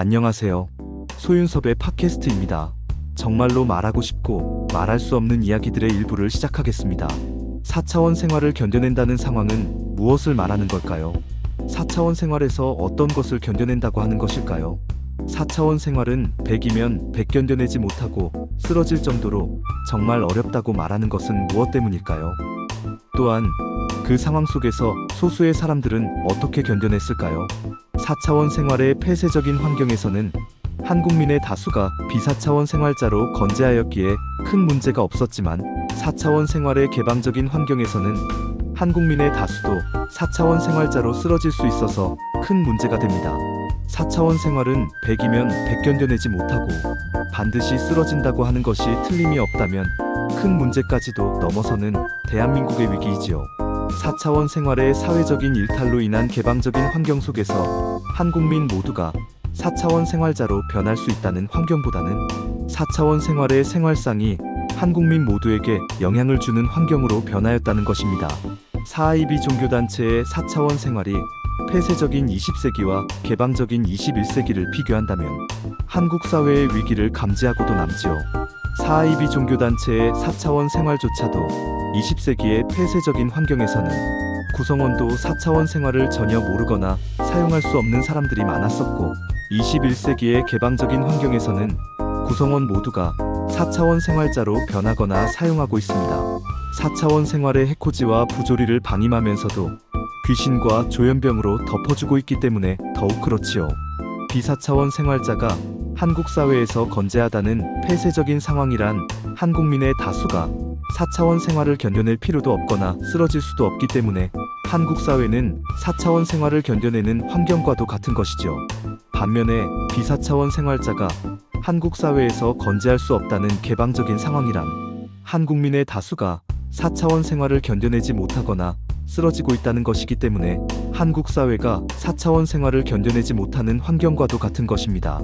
안녕하세요. 소윤섭의 팟캐스트입니다. 정말로 말하고 싶고 말할 수 없는 이야기들의 일부를 시작하겠습니다. 4차원 생활을 견뎌낸다는 상황은 무엇을 말하는 걸까요? 4차원 생활에서 어떤 것을 견뎌낸다고 하는 것일까요? 4차원 생활은 100이면 100 견뎌내지 못하고 쓰러질 정도로 정말 어렵다고 말하는 것은 무엇 때문일까요? 또한 그 상황 속에서 소수의 사람들은 어떻게 견뎌냈을까요? 4차원 생활의 폐쇄적인 환경에서는 한국민의 다수가 비사차원 생활자로 건재하였기에 큰 문제가 없었지만 4차원 생활의 개방적인 환경에서는 한국민의 다수도 4차원 생활자로 쓰러질 수 있어서 큰 문제가 됩니다. 4차원 생활은 100이면 100 견뎌내지 못하고 반드시 쓰러진다고 하는 것이 틀림이 없다면 큰 문제까지도 넘어서는 대한민국의 위기이지요. 4차원 생활의 사회적인 일탈로 인한 개방적인 환경 속에서 한국민 모두가 4차원 생활자로 변할 수 있다는 환경보다는 4차원 생활의 생활상이 한국민 모두에게 영향을 주는 환경으로 변하였다는 것입니다. 사이비 종교단체의 4차원 생활이 폐쇄적인 20세기와 개방적인 21세기를 비교한다면 한국 사회의 위기를 감지하고도 남지요. 사이비 종교단체의 4차원 생활조차도 20세기의 폐쇄적인 환경에서는 구성원도 4차원 생활을 전혀 모르거나 사용할 수 없는 사람들이 많았었고 21세기의 개방적인 환경에서는 구성원 모두가 4차원 생활자로 변하거나 사용하고 있습니다. 4차원 생활의 해코지와 부조리를 방임하면서도 귀신과 조현병으로 덮어주고 있기 때문에 더욱 그렇지요. 비사차원 생활자가 한국 사회에서 건재하다는 폐쇄적인 상황이란 한국민의 다수가 4차원 생활을 견뎌낼 필요도 없거나 쓰러질 수도 없기 때문에 한국 사회는 4차원 생활을 견뎌내는 환경과도 같은 것이죠. 반면에 비사차원 생활자가 한국 사회에서 건재할 수 없다는 개방적인 상황이란 한국민의 다수가 4차원 생활을 견뎌내지 못하거나 쓰러지고 있다는 것이기 때문에 한국 사회가 4차원 생활을 견뎌내지 못하는 환경과도 같은 것입니다.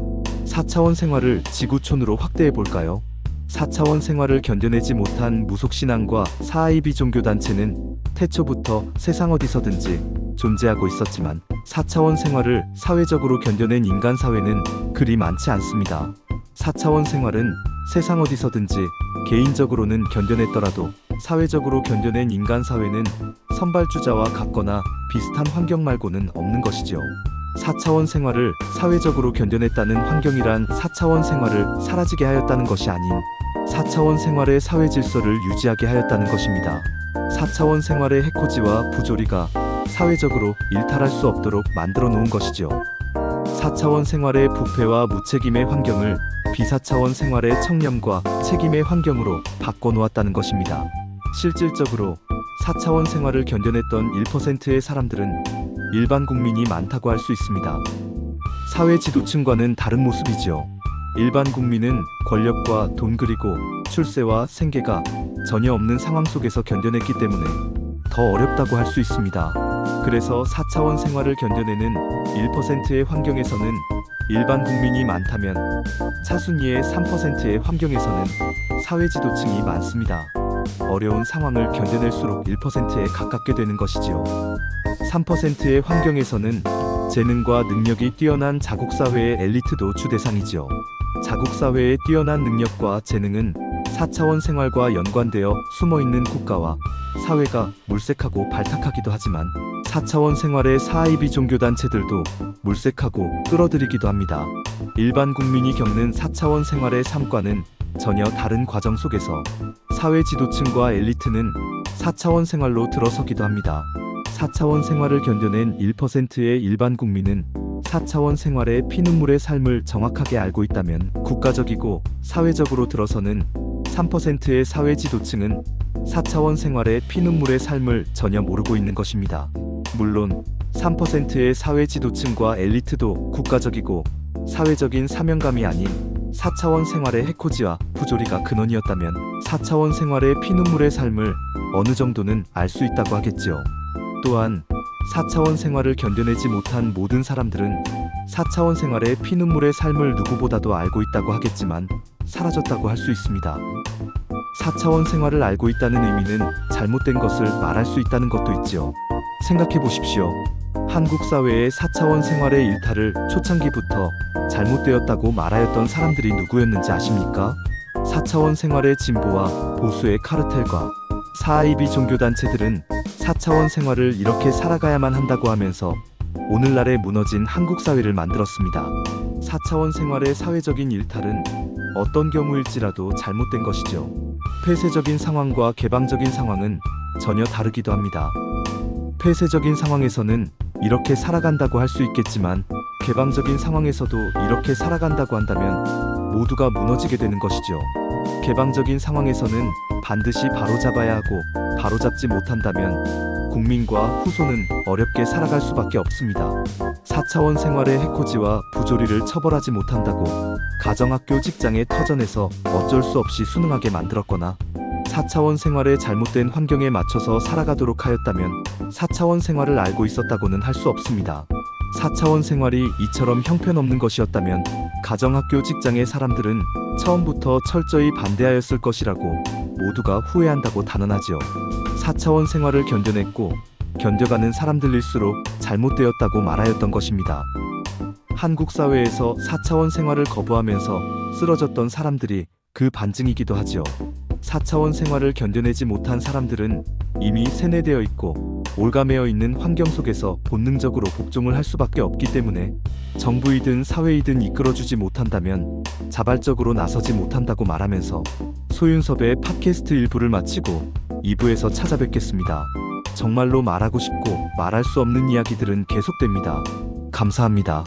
4차원 생활을 지구촌으로 확대해 볼까요? 4차원 생활을 견뎌내지 못한 무속신앙과 사이비 종교단체는 태초부터 세상 어디서든지 존재하고 있었지만 4차원 생활을 사회적으로 견뎌낸 인간 사회는 그리 많지 않습니다. 4차원 생활은 세상 어디서든지 개인적으로는 견뎌냈더라도 사회적으로 견뎌낸 인간 사회는 선발주자와 같거나 비슷한 환경 말고는 없는 것이죠. 4차원 생활을 사회적으로 견뎌냈다는 환경이란 4차원 생활을 사라지게 하였다는 것이 아닌 4차원 생활의 사회 질서를 유지하게 하였다는 것입니다. 4차원 생활의 해코지와 부조리가 사회적으로 일탈할 수 없도록 만들어 놓은 것이죠. 4차원 생활의 부패와 무책임의 환경을 비사차원 생활의 청렴과 책임의 환경으로 바꿔 놓았다는 것입니다. 실질적으로 4차원 생활을 견뎌냈던 1%의 사람들은 일반 국민이 많다고 할 수 있습니다. 사회 지도층과는 다른 모습이지요. 일반 국민은 권력과 돈 그리고 출세와 생계가 전혀 없는 상황 속에서 견뎌냈기 때문에 더 어렵다고 할 수 있습니다. 그래서 4차원 생활을 견뎌내는 1%의 환경에서는 일반 국민이 많다면 차순위의 3%의 환경에서는 사회 지도층이 많습니다. 어려운 상황을 견뎌낼수록 1%에 가깝게 되는 것이지요. 3%의 환경에서는 재능과 능력이 뛰어난 자국 사회의 엘리트도 주 대상이지요. 자국 사회의 뛰어난 능력과 재능은 4차원 생활과 연관되어 숨어있는 국가와 사회가 물색하고 발탁하기도 하지만 4차원 생활의 사이비 종교단체들도 물색하고 끌어들이기도 합니다. 일반 국민이 겪는 4차원 생활의 삶과는 전혀 다른 과정 속에서 사회 지도층과 엘리트는 4차원 생활로 들어서기도 합니다. 4차원 생활을 견뎌낸 1%의 일반 국민은 4차원 생활의 피눈물의 삶을 정확하게 알고 있다면 국가적이고 사회적으로 들어서는 3%의 사회 지도층은 4차원 생활의 피눈물의 삶을 전혀 모르고 있는 것입니다. 물론 3%의 사회 지도층과 엘리트도 국가적이고 사회적인 사명감이 아닌 4차원 생활의 해코지와 부조리가 근원이었다면 4차원 생활의 피눈물의 삶을 어느 정도는 알 수 있다고 하겠지요. 또한 4차원 생활을 견뎌내지 못한 모든 사람들은 4차원 생활의 피눈물의 삶을 누구보다도 알고 있다고 하겠지만 사라졌다고 할 수 있습니다. 4차원 생활을 알고 있다는 의미는 잘못된 것을 말할 수 있다는 것도 있지요. 생각해 보십시오. 한국 사회의 4차원 생활의 일탈을 초창기부터 잘못되었다고 말하였던 사람들이 누구였는지 아십니까? 4차원 생활의 진보와 보수의 카르텔과 사이비 종교단체들은 4차원 생활을 이렇게 살아가야만 한다고 하면서 오늘날의 무너진 한국 사회를 만들었습니다. 4차원 생활의 사회적인 일탈은 어떤 경우일지라도 잘못된 것이죠. 폐쇄적인 상황과 개방적인 상황은 전혀 다르기도 합니다. 폐쇄적인 상황에서는 이렇게 살아간다고 할 수 있겠지만 개방적인 상황에서도 이렇게 살아간다고 한다면 모두가 무너지게 되는 것이죠. 개방적인 상황에서는 반드시 바로잡아야 하고 바로잡지 못한다면 국민과 후손은 어렵게 살아갈 수밖에 없습니다. 4차원 생활의 해코지와 부조리를 처벌하지 못한다고 가정학교 직장의 터전에서 어쩔 수 없이 순응하게 만들었거나 4차원 생활의 잘못된 환경에 맞춰서 살아가도록 하였다면 4차원 생활을 알고 있었다고는 할 수 없습니다. 4차원 생활이 이처럼 형편없는 것이었다면 가정학교 직장의 사람들은 처음부터 철저히 반대하였을 것이라고 모두가 후회한다고 단언하지요. 4차원 생활을 견뎌냈고 견뎌가는 사람들일수록 잘못되었다고 말하였던 것입니다. 한국 사회에서 4차원 생활을 거부하면서 쓰러졌던 사람들이 그 반증이기도 하지요. 4차원 생활을 견뎌내지 못한 사람들은 이미 세뇌되어 있고 올가매어 있는 환경 속에서 본능적으로 복종을 할 수밖에 없기 때문에 정부이든 사회이든 이끌어주지 못한다면 자발적으로 나서지 못한다고 말하면서 소윤섭의 팟캐스트 일부를 마치고 2부에서 찾아뵙겠습니다. 정말로 말하고 싶고 말할 수 없는 이야기들은 계속됩니다. 감사합니다.